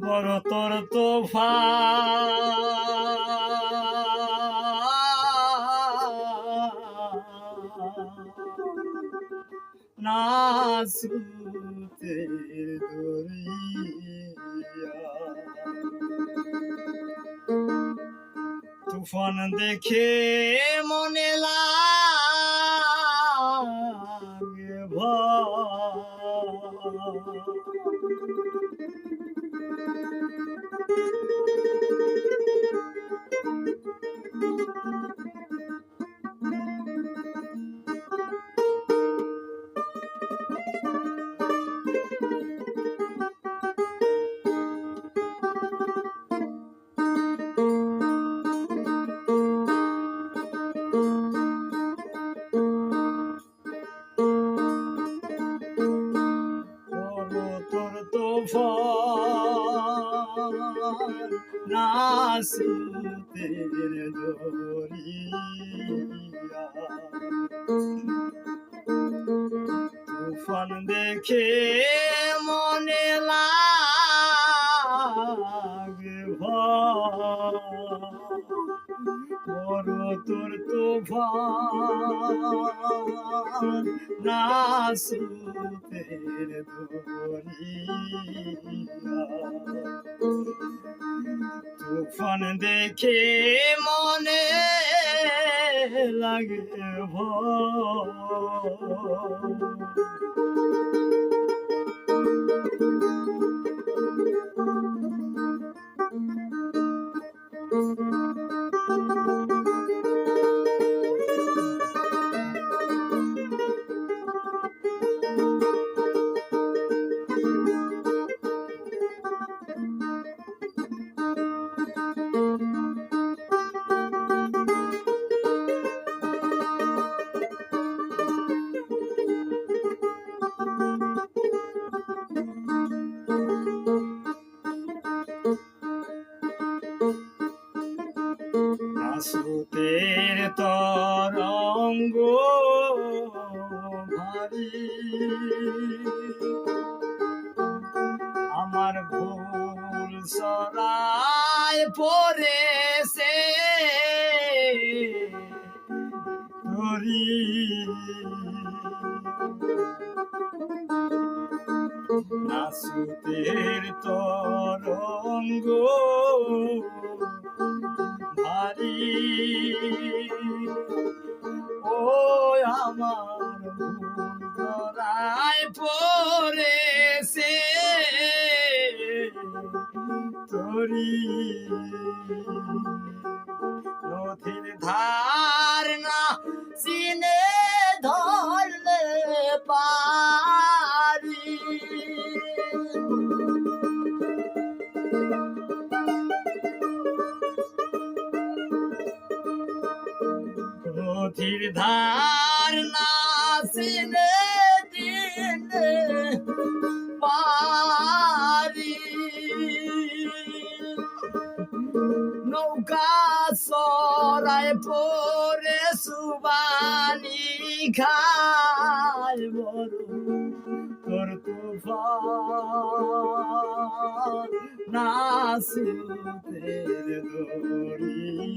বড় তোর তোফা নাসুতে তুফান দেখে মনে লাগে ভয়। নাসুতের দরিয়া। তুফান দেখে তুফান নাসুতের দরিয়া তুফান দেখে মনে লাগে ভয়। হরি নাসুতের তরঙ্গ ভারী। ও আমার ধরায় পড়েছে তোরি। নথির ধার নথির ধার না চিনে দিনে পারি। নৌকা সরায় পরে সুবানি খায় বড় তোর তুফান নাসুতের দরিয়া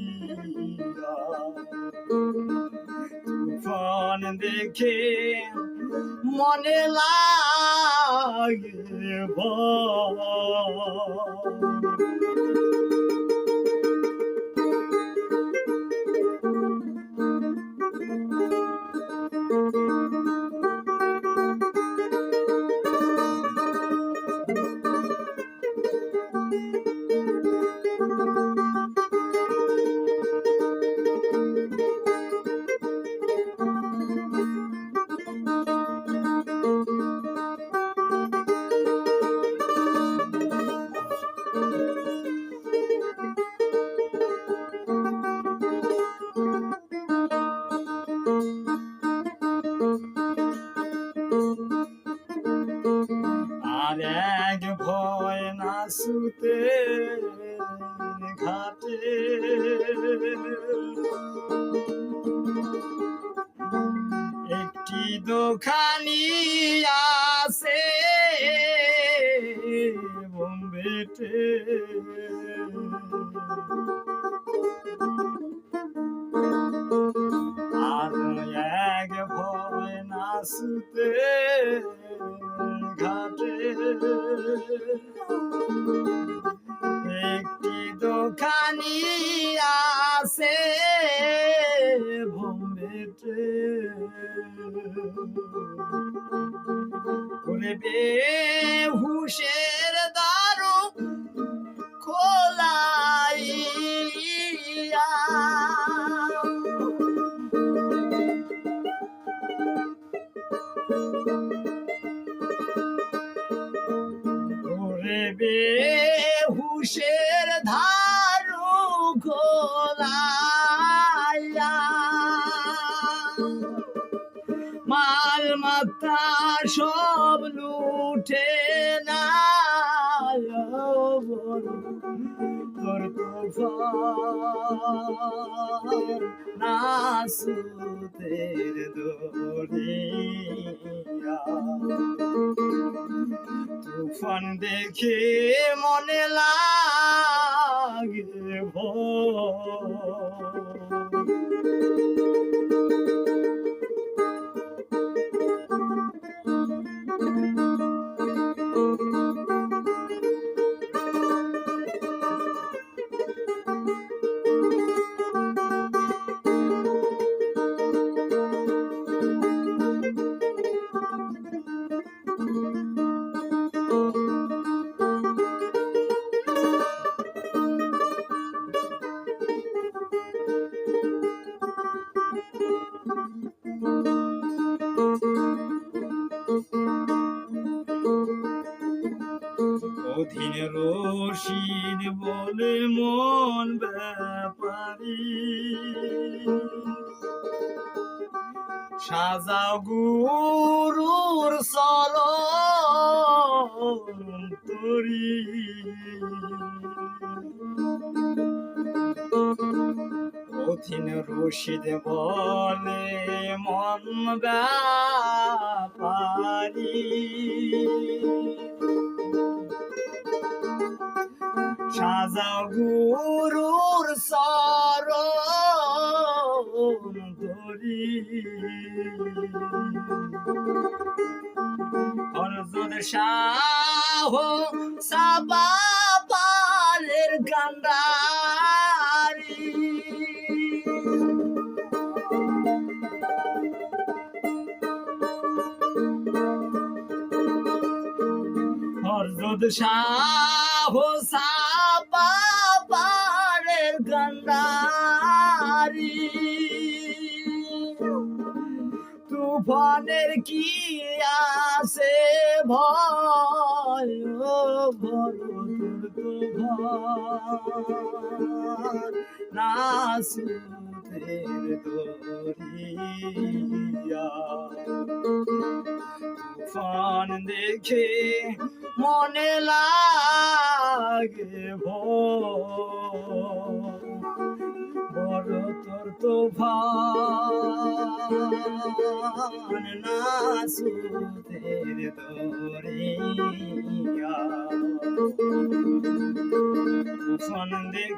দেখে মনে লাগে no car. বে হুশের দারু খোলাইয়া। বে হুশের লুঠে না তোর তুফান নাসুতের তুফান দেখে মনে লাগে ভয় রশিদ বলে মন ব্যাপারি। সাজাও গুরুর সর তরি। অধীন রশিদ বলে মন ব্যাপারি। সাজাও গুরুর সর ধরি। অর্জুন শাহ সাবা পারের গান্ডারি হরজত শাহ সাবা পারের গন্ডারি তুফানের কি আছে ভয়? ভরতুর তুফান নাসুতের তুফান দেখে মনে লাগে বড় তোর তুফান নাসুতের দরিয়া। তুফান দেখে